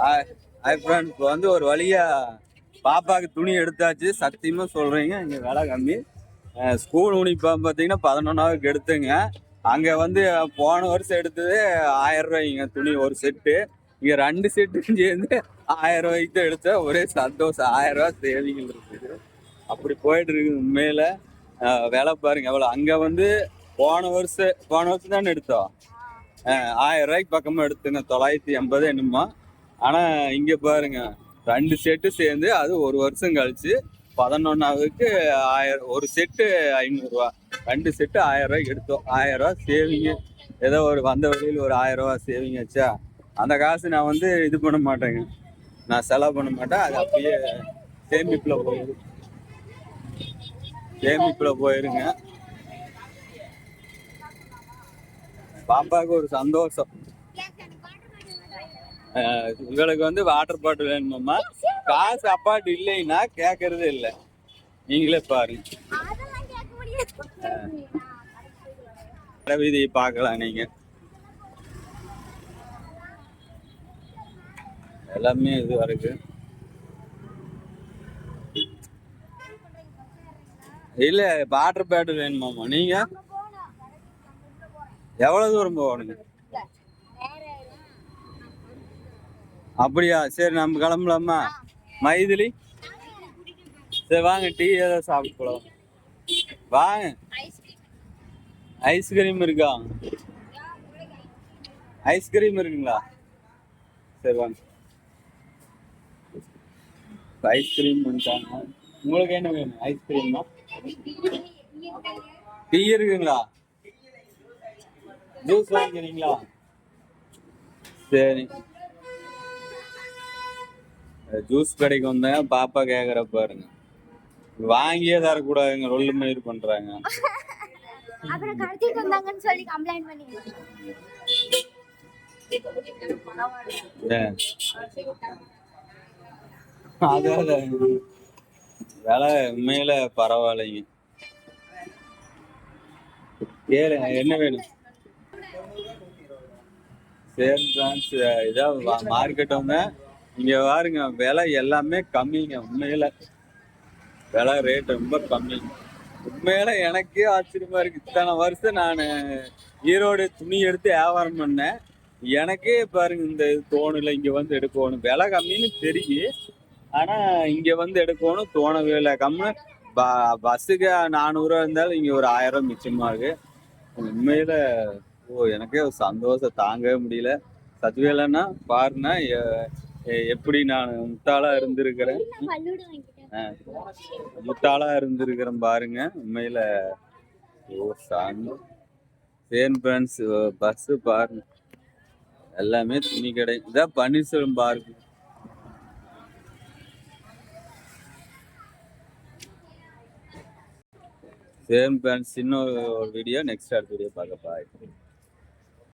Hi friend இப்போ வந்து ஒரு வழியாக பாப்பாவுக்கு துணி எடுத்தாச்சு. சத்தியமாக சொல்கிறீங்க இங்கே விலை கம்மி. ஸ்கூல் யூனிஃபார்ம் பார்த்தீங்கன்னா பதினொன்றாவுக்கு எடுத்துங்க. அங்கே வந்து போன வருஷம் எடுத்தது ஆயிரம் ரூபாய்ங்க துணி ஒரு செட்டு இங்கே ரெண்டு செட்டு சேர்ந்து ஆயிரம் ரூபாய்க்கு தான் எடுத்தா ஒரே சந்தோஷம். ஆயிரம் ரூபாய் சேவிங் இருக்குது. அப்படி போயிட்டு இருக்கு உண்மையில். அஹ் விலை பாருங்க எவ்வளோ அங்கே வந்து போன வருஷம் போன வருஷம் தானே எடுத்தோம்? ஆயிரம் ரூபாய்க்கு பக்கமாக எடுத்துங்க. தொள்ளாயிரத்தி எண்பது என்னமோ. ஆனா இங்க பாருங்க. ரெண்டு செட்டு சேர்ந்து அது ஒரு வருஷம் கழிச்சு பதினொன்னாவதுக்கு ஆயிரம் ஒரு செட்டு ஐநூறுரூவா ரெண்டு செட்டு ஆயிரம் ரூபாய்க்கு எடுத்தோம். ஆயிரம் ரூபா சேவிங்க ஏதோ ஒரு வந்த வழியில் ஒரு ஆயிரம் ரூபா சேவிங் ஆச்சா? அந்த காசு நான் வந்து இது பண்ண மாட்டேங்க. நான் செலவு பண்ண மாட்டேன். அது அப்படியே சேமிப்பில் போயிடு சேமிப்பில் போயிருங்க. பாப்பாவுக்கு ஒரு சந்தோஷம். இவளுக்கு வந்து வாட்டர் பாட்டில் வேணுமாம்மா? காசு அப்பாட்டு இல்லைன்னா கேட்கறதே இல்லை. நீங்களே பாருங்க. வீதியை பார்க்கலாம் நீங்க. எல்லாமே இது இருக்கு இல்ல வாட்டர் பேட்டில் வேணுமாம்மா. நீங்க? எவ்வளவு தூரம் போகணுங்க? அப்படியா? சரி நம்ம கிளம்பலாமா? மைதிலி? சரி வாங்க டீ ஏதாவது சாப்பிட்டு போலாம். வாங்க. ஐஸ்கிரீம் இருக்கா? ஐஸ்கிரீம் இருக்குங்களா? சரி வாங்க. ஐஸ்கிரீம் பண்ணிட்டாங்க உங்களுக்கு என்ன வேணும்? ஐஸ்கிரீமா? டீ இருக்குங்களா? ஜூஸ் வாங்கிக்கிறீங்களா? சரி. ஜூஸ் கடைக்கு வந்தேன் பாப்பா கேக்குற பாருங்க. வாங்கியே தரக்கூடாதுங்க ரொல்லு மயிர் பண்றாங்க. அப்புறம் கடத்திட்டு வந்தாங்கன்னு சொல்லி கம்ப்ளைண்ட் பண்ணி அதான். விலை உண்மையில பரவாயில்லைங்க. கேளுங்க என்ன வேணும்? சரி ஃப்ரெண்ட்ஸ் இதான் மார்க்கெட் வந்தேன். இங்க பாருங்க விலை எல்லாமே கம்மிங்க உண்மையில. விலை ரேட் ரொம்ப கம்மிங்க உண்மையில எனக்கே ஆச்சரியமா இருக்கு. இத்தனை வருஷம் நான் ஈரோடு துணி எடுத்து வியாபாரம் பண்ணேன். எனக்கே பாருங்க இந்த இது தோணல இங்க வந்து எடுக்கணும். விலை கம்மின்னு தெரியும் ஆனா இங்க வந்து எடுக்கணும் தோணவே இல்லை. கம்மி பஸ்ஸுக்கு நானூறுரூவா இருந்தாலும் இங்க ஒரு ஆயிரம் ரூபாய் மிச்சமாகு உண்மையில ஓ எனக்கே ஒரு சந்தோஷம் தாங்கவே முடியல. சத்வேலன்னா பாருன்னா எப்படி நான் முட்டாளா இருந்திருக்கிறேன்? முட்டாளா இருந்திருக்கிறேன் பாருங்க. உண்மையில ஓ சாமி. சேன் ஃப்ரெண்ட்ஸ் பஸ் பாருங்க. எல்லாமே துணி கடை. இதான் பன்னீர்செல்வம் பார்க் சேம் ஃப்ரெண்ட்ஸ் இன்னொரு வீடியோ நெக்ஸ்ட் அடுத்த வீடியோ பார்க்க பாய்